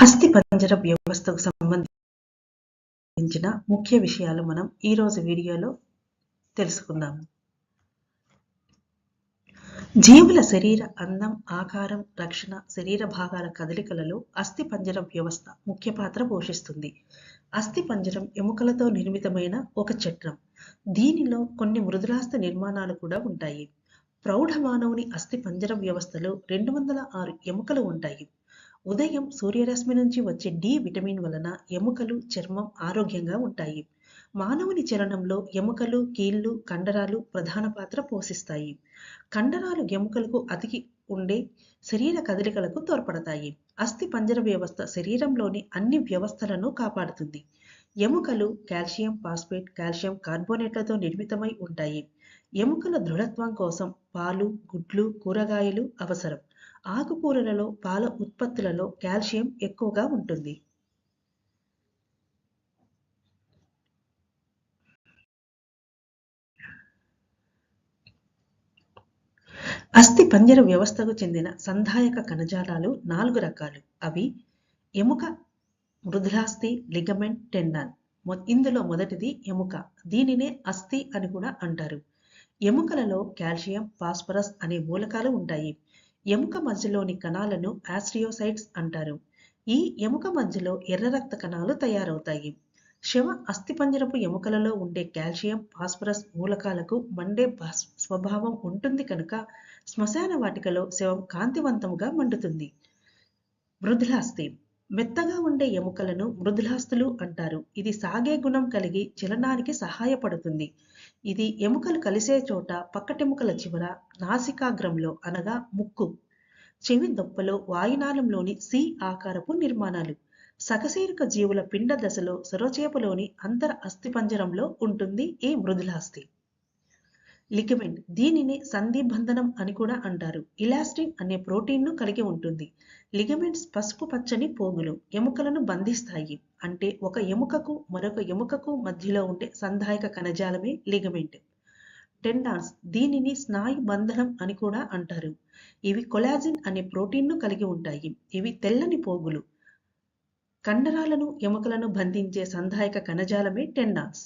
అస్థిపంజర వ్యవస్థకు సంబంధించిన ముఖ్య విషయాలు మనం ఈరోజు వీడియోలో తెలుసుకుందాము జీవుల శరీర అందం ఆకారం రక్షణ శరీర భాగాల కదలికలలో అస్థిపంజరం వ్యవస్థ ముఖ్య పాత్ర పోషిస్తుంది. అస్థిపంజరం ఎముకలతో నిర్మితమైన ఒక చట్రం. దీనిలో కొన్ని మృదులాస్థ నిర్మాణాలు కూడా ఉంటాయి. ప్రౌఢ మానవుని అస్థిపంజరం వ్యవస్థలో రెండు వందల ఆరు ఎముకలు ఉంటాయి. ఉదయం సూర్యరశ్మి నుంచి వచ్చే డి విటమిన్ వలన ఎముకలు చర్మం ఆరోగ్యంగా ఉంటాయి. మానవుని చలనంలో ఎముకలు కీళ్ళు కండరాలు ప్రధాన పాత్ర పోషిస్తాయి. కండరాలు ఎముకలకు అతికి ఉండే శరీర కదలికలకు తోడ్పడతాయి. అస్థి పంజర వ్యవస్థ శరీరంలోని అన్ని వ్యవస్థలను కాపాడుతుంది. ఎముకలు కాల్షియం ఫాస్ఫేట్ కాల్షియం కార్బోనేట్లతో నిర్మితమై ఉంటాయి. ఎముకల దృఢత్వం కోసం పాలు గుడ్లు కూరగాయలు అవసరం. ఆకుకూరలలో పాల ఉత్పత్తులలో కాల్షియం ఎక్కువగా ఉంటుంది. అస్థి పంజర వ్యవస్థకు చెందిన సంధాయక కణజాలాలు నాలుగు రకాలు. అవి ఎముక మృదులాస్థి లిగమెంట్ టెండాన్. ఇందులో మొదటిది ఎముక. దీనినే అస్థి అని కూడా అంటారు. ఎముకలలో కాల్షియం ఫాస్ఫరస్ అనే మూలకాలు ఉంటాయి. ఎముక మధ్యలోని కణాలను ఆస్ట్రియోసైట్స్ అంటారు. ఈ ఎముక మధ్యలో ఎర్ర రక్త కణాలు తయారవుతాయి. శవ అస్థిపంజరపు ఎముకలలో ఉండే కాల్షియం ఫాస్ఫరస్ మూలకాలకు మండే స్వభావం ఉంటుంది కనుక శ్మశాన వాటికలో శవం కాంతివంతంగా మండుతుంది. మృదులాస్థి మెత్తగా ఉండే ఎముకలను మృదులాస్తులు అంటారు. ఇది సాగే గుణం కలిగి చలనానికి సహాయపడుతుంది. ఇది ఎముకలు కలిసే చోట పక్కటెముకల చివర నాసికాగ్రంలో అనగా ముక్కు. చెవి దొప్పలో వాయునాళంలోని సి ఆకారపు నిర్మాణాలు. సకశీరక జీవుల పిండ దశలో సొరచేపలోని అంతర అస్థిపంజరంలో ఉంటుంది ఈ మృదులాస్థి లిగమెంట్ దీనిని సంధిబంధనం అని కూడా అంటారు. ఇలాస్టిన్ అనే ప్రోటీన్ను కలిగి ఉంటుంది. లిగమెంట్స్ పసుపు పచ్చని పోగులు ఎముకలను బంధిస్తాయి. అంటే ఒక ఎముకకు మరొక ఎముకకు మధ్యలో ఉండే సంధాయక కణజాలమే లిగమెంట్. టెండాన్స్ దీనిని స్నాయు బంధనం అని కూడా అంటారు. ఇవి కొలాజిన్ అనే ప్రోటీన్ను కలిగి ఉంటాయి. ఇవి తెల్లని పోగులు. కండరాలను ఎముకలను బంధించే సంధాయక కణజాలమే టెండాన్స్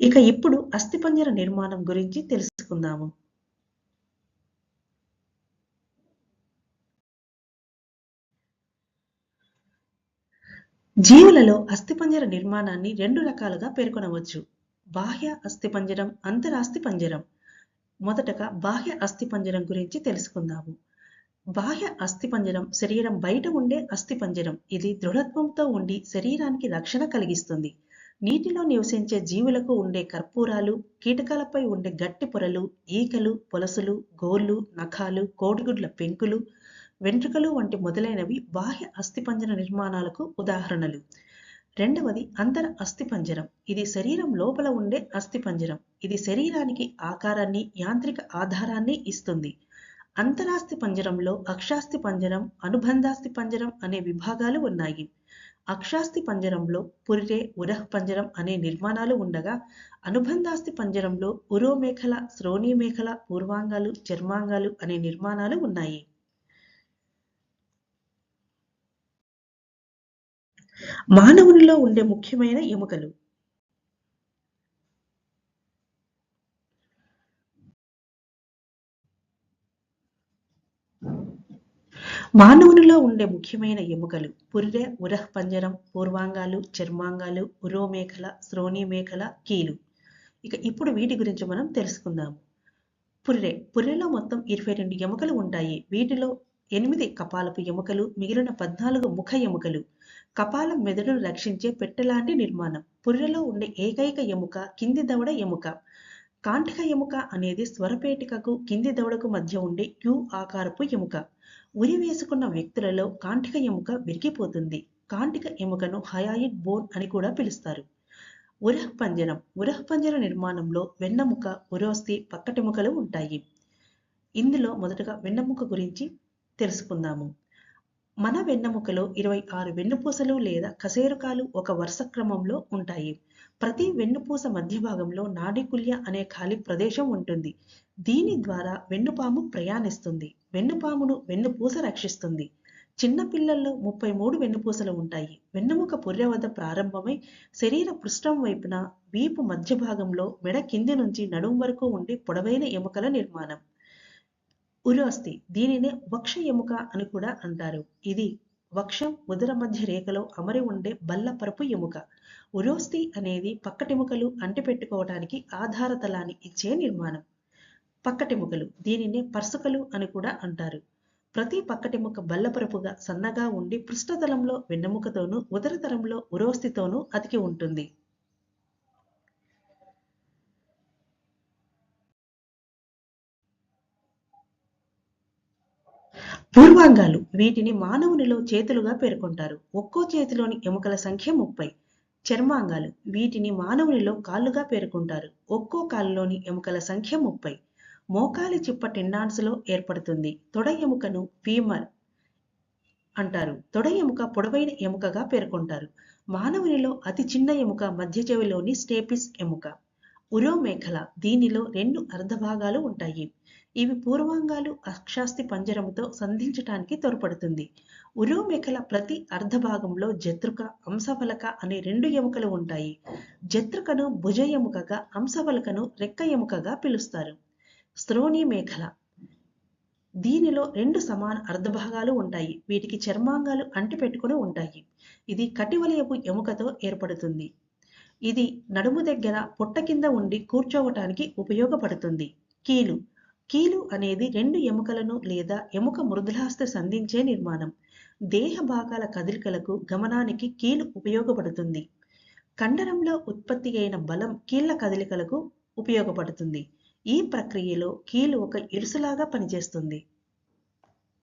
ఇక ఇప్పుడు అస్థిపంజర నిర్మాణం గురించి తెలుసుకుందాము. జీవులలో అస్థిపంజర నిర్మాణాన్ని రెండు రకాలుగా పేర్కొనవచ్చు. బాహ్య అస్థిపంజరం అంతరాస్థిపంజరం. మొదటగా బాహ్య అస్థిపంజరం గురించి తెలుసుకుందాము. బాహ్య అస్థిపంజరం శరీరం బయట ఉండే అస్థిపంజరం. ఇది దృఢత్వంతో ఉండి శరీరానికి రక్షణ కలిగిస్తుంది. నీటిలో నివసించే జీవులకు ఉండే కర్పూరాలు కీటకాలపై ఉండే గట్టి పొరలు ఈకలు పొలసులు గోళ్ళు నఖాలు కోడిగుడ్ల పెంకులు వెంట్రుకలు వంటి మొదలైనవి బాహ్య అస్థిపంజర నిర్మాణాలకు ఉదాహరణలు. రెండవది అంతర అస్థిపంజరం. ఇది శరీరం లోపల ఉండే అస్థిపంజరం. ఇది శరీరానికి ఆకారాన్ని యాంత్రిక ఆధారాన్ని ఇస్తుంది. అంతరాస్థి పంజరంలో అక్షాస్థి పంజరం అనుబంధాస్థి పంజరం అనే విభాగాలు ఉన్నాయి. అక్షాస్థి పంజరంలో పురిరే ఉరహ్ పంజరం అనే నిర్మాణాలు ఉండగా అనుబంధాస్తి పంజరంలో ఉరో మేఖల శ్రోణి మేఖల పూర్వాంగాలు చర్మాంగాలు అనే నిర్మాణాలు ఉన్నాయి. మానవునిలో ఉండే ముఖ్యమైన ఎముకలు మానవునిలో ఉండే ముఖ్యమైన ఎముకలు పురిరె ఉరహ్ పంజరం పూర్వాంగాలు చర్మాంగాలు ఉరోమేఖల శ్రోణీమేఖల కీలు. ఇక ఇప్పుడు వీటి గురించి మనం తెలుసుకుందాం. పుర్రె పుర్రెలో మొత్తం ఇరవై రెండు ఎముకలు ఉంటాయి. వీటిలో ఎనిమిది కపాలపు ఎముకలు మిగిలిన పద్నాలుగు ముఖ ఎముకలు. కపాలం మెదడును రక్షించే పెట్టెలాంటి నిర్మాణం? పుర్రెలో ఉండే ఏకైక ఎముక కింది దవడ ఎముక. కాంఠిక ఎముక అనేది స్వరపేటికకు కింది దవడకు మధ్య ఉండే క్యూ ఆకారపు ఎముక. ఉరి వేసుకున్న వ్యక్తులలో కాంటిక ఎముక విరిగిపోతుంది. కాంటిక ఎముకను హయాయిడ్ బోన్ అని కూడా పిలుస్తారు. ఉరహ పంజరం ఉరహ పంజర నిర్మాణంలో వెన్నముక ఉరోస్తి పక్కటెముకలు ఉంటాయి. ఇందులో మొదటగా వెన్నముక గురించి తెలుసుకుందాము. మన వెన్నెముకలో ఇరవై ఆరు వెన్నుపూసలు లేదా కసేరుకాలు ఒక వరుస క్రమంలో ఉంటాయి. ప్రతి వెన్నుపూస మధ్య భాగంలో నాడికుల్య అనే ఖాళీ ప్రదేశం ఉంటుంది. దీని ద్వారా వెన్నుపాము ప్రయాణిస్తుంది. వెన్నుపామును వెన్నుపూస రక్షిస్తుంది. చిన్న పిల్లల్లో ముప్పై మూడు వెన్నుపూసలు ఉంటాయి. వెన్నుముక పుర్రె వద్ద ప్రారంభమై శరీర పృష్ఠం వైపున వీపు మధ్య భాగంలో మెడ కింది నుంచి నడుం వరకు ఉండే పొడవైన ఎముకల నిర్మాణం. ఉరోస్తి దీనినే వక్ష ఎముక అని కూడా అంటారు. ఇది వక్షం ఉదర మధ్య రేఖలో అమరి ఉండే బల్లపరపు ఎముక. ఉరోస్తి అనేది పక్కటెముకలు అంటిపెట్టుకోవడానికి ఆధారతలాన్ని ఇచ్చే నిర్మాణం. పక్కటెముకలు దీనినే పర్సుకలు అని కూడా అంటారు. ప్రతి పక్కటెముక బల్లపరపుగా సన్నగా ఉండి పృష్ఠతలంలో వెన్నెముకతోనూ ఉదరతలంలో ఉరోస్థితోనూ అతికి ఉంటుంది. పూర్వాంగాలు. వీటిని మానవునిలో చేతులుగా పేర్కొంటారు. ఒక్కో చేతిలోని ఎముకల సంఖ్య ముప్పై. చర్మాంగాలు. వీటిని మానవునిలో కాళ్ళుగా పేర్కొంటారు. ఒక్కో కాళ్ళలోని ఎముకల సంఖ్య ముప్పై. మోకాలి చిప్ప టెండాన్స్లో ఏర్పడుతుంది. తొడ ఎముకను ఫీమర్ అంటారు. తొడ ఎముక పొడవైన ఎముకగా పేర్కొంటారు. మానవునిలో అతి చిన్న ఎముక మధ్య చెవిలోని స్టేపిస్ ఎముక. ఉరోమేఖల దీనిలో రెండు అర్ధభాగాలు ఉంటాయి. ఇవి పూర్వాంగాలు అక్షాస్తి పంజరముతో సంధించటానికి తోడ్పడుతుంది. ఉరోమేఖల ప్రతి అర్ధభాగంలో జత్రుక అంశఫలక అనే రెండు ఎముకలు ఉంటాయి. జత్రుకను భుజ ఎముకగా అంశఫలకను రెక్క ఎముకగా పిలుస్తారు. శ్రోణి మేఖల. దీనిలో రెండు సమాన అర్ధభాగాలు ఉంటాయి. వీటికి చర్మాంగాలు అంటిపెట్టుకుని ఉంటాయి. ఇది కటివలయపు ఎముకతో ఏర్పడుతుంది. ఇది నడుము దగ్గర పొట్ట కింద ఉండి కూర్చోవటానికి ఉపయోగపడుతుంది. కీలు. కీలు అనేది రెండు ఎముకలను లేదా ఎముక మృదులాస్తి సంధించే నిర్మాణం. దేహ భాగాల కదలికలకు గమనానికి కీలు ఉపయోగపడుతుంది. కండరంలో ఉత్పత్తి అయిన బలం కీళ్ళ కదలికలకు ఉపయోగపడుతుంది. ఈ ప్రక్రియలో కీలు ఒక ఇరుసులాగా పనిచేస్తుంది.